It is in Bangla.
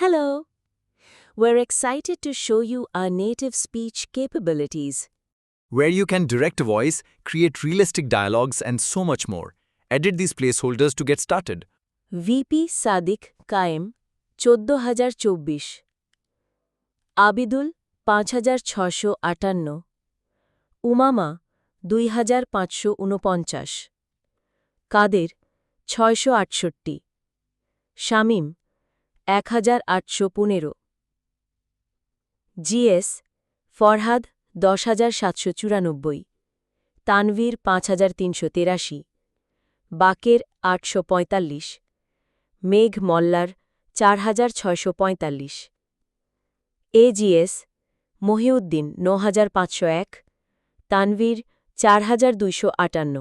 Hello! We're excited to show you our native speech capabilities. where you can direct a voice, create realistic dialogues, and so much more. Edit these placeholders to get started. VP Sadiq Kayem চোদ্দ হাজার চব্বিশ আবিদুল পাঁচ হাজার ছশো আটান্ন উমামা দুই হাজার পাঁচশো উনপঞ্চাশ কাদের ছয়শো আটষট্টি শামীম এক হাজার আটশো পনেরো। জিএস ফরহাদ, দশ হাজার সাতশো চুরানব্বই। তানভীর, পাঁচ হাজার তিনশো তেরাশি। বাকের, আটশো পঁয়তাল্লিশ। মেঘ মল্লার, চার হাজার ছয়শো পঁয়তাল্লিশ। এজিএস মহিউদ্দিন ন হাজার পাঁচশো এক। তানভীর, চার হাজার দুইশো আটান্ন।